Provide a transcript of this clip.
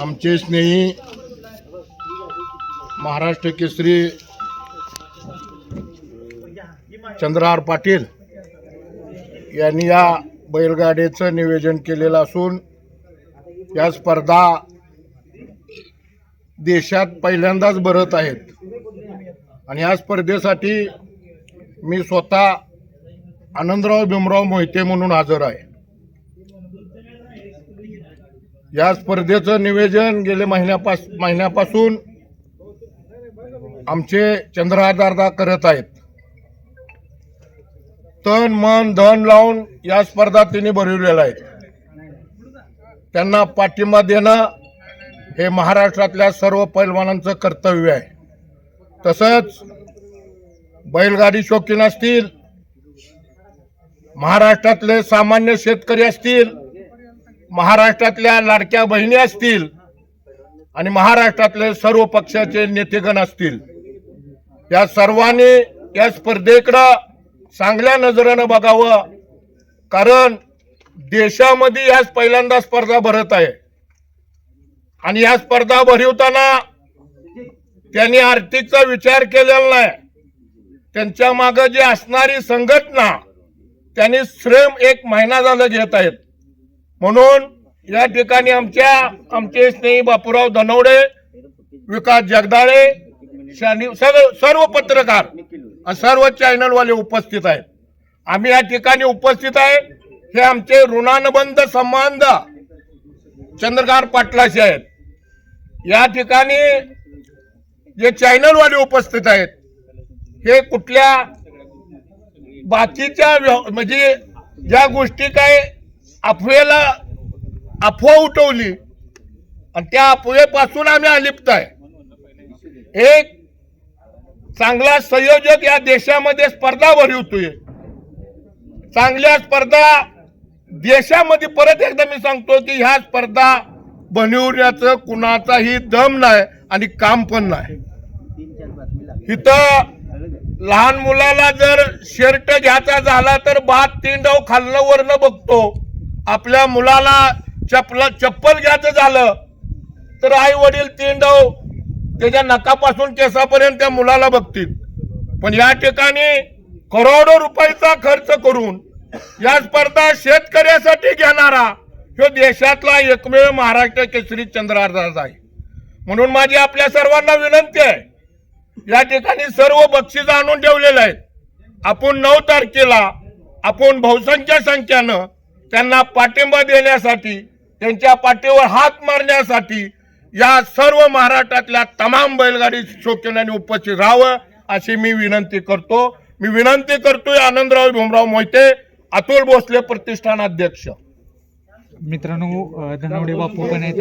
आमचे स्नेही महाराष्ट्र केसरी चंद्रहार पाटील यांनी या बैलगाडीचं नियोजन केलेलं असून या स्पर्धा देशात पहिल्यांदाच भरत आहेत. आणि या स्पर्धेसाठी मी स्वतः आनंदराव भीमराव मोहिते म्हणून हजर आहे. या स्पर्धेचं नियोजन गेले महिन्यापास महिन्यापासून आमचे चंद्रहारदारदा करत आहेत. तन मन धन लावून या स्पर्धा त्यांनी भरवलेल्या आहेत. त्यांना पाठिंबा देणं हे महाराष्ट्रातल्या सर्व पैलवानांचं कर्तव्य आहे. तसंच बैलगाडी शौकीन असतील महाराष्ट्रातले सामान्य शेतकरी असतील महाराष्ट्रातल्या लाडक्या बहिणी असतील आणि महाराष्ट्रातले सर्व पक्षाचे नेतेगण असतील. या सर्वांनी या स्पर्धेकडं चांगल्या नजरेनं बघावं कारण देशामध्ये याच पहिल्यांदा स्पर्धा भरत आहे. आणि या स्पर्धा भरवताना त्यांनी आर्थिकचा विचार केलेला नाही. त्यांच्या मागं जी असणारी संघटना त्यांनी श्रम एक महिना झालं घेत आहेत. म्हणून या ठिकाणी आमच्या आमचे स्नेही बापूराव धनवडे विकास जगदाळे शानी सर्व सर्व पत्रकार सर्व चॅनलवाले उपस्थित आहेत. आम्ही या ठिकाणी उपस्थित आहे. हे आमचे ऋणानुबंध संबंध चंद्रकांत पाटलाशी आहेत. या ठिकाणी जे चॅनलवाले उपस्थित आहेत हे कुठल्या बाकीच्या व्यव- म्हणजे ज्या गोष्टी काय अफवेला अफवा उठवली. आणि त्या अफवेपासून आम्ही अलिप्त आहे. एक चांगला संयोजक या देशामध्ये स्पर्धा भरवतोय चांगल्या स्पर्धा देशामध्ये परत एकदा मी सांगतो की ह्या स्पर्धा बनवण्याचं कुणाचाही दम नाही आणि काम पण नाही. इथं लहान मुलाला जर शर्ट घ्यायचा झाला तर भात तीन डाव खाल्लं वरनं बघतो. आपल्या मुलाला चपला चप्पल घ्यायचं झालं तर आई वडील तीन डाव त्याच्या नकापासून केसापर्यंत त्या मुलाला बघतील. पण या ठिकाणी करोडो रुपयाचा खर्च करून या स्पर्धा शेतकऱ्यासाठी घेणारा ह्यो देशातला एकमेव महाराष्ट्र केसरी चंद्रार्धाच आहे. म्हणून माझी आपल्या सर्वांना विनंती आहे या ठिकाणी सर्व बक्षीस आणून ठेवलेले आहेत. आपण नऊ तारखेला आपण बहुसंख्य संख्येनं त्यांना पाठिंबा देण्यासाठी त्यांच्या पाठीवर हात मारण्यासाठी या सर्व महाराष्ट्रातल्या तमाम बैलगाडी शौकीनांनी उपस्थित राहावं अशी मी विनंती करतो. मी विनंती करतोय आनंदराव भीमराव मोहिते अतुल भोसले प्रतिष्ठान अध्यक्ष. मित्रांनो धनवडे बापू पण आहेत.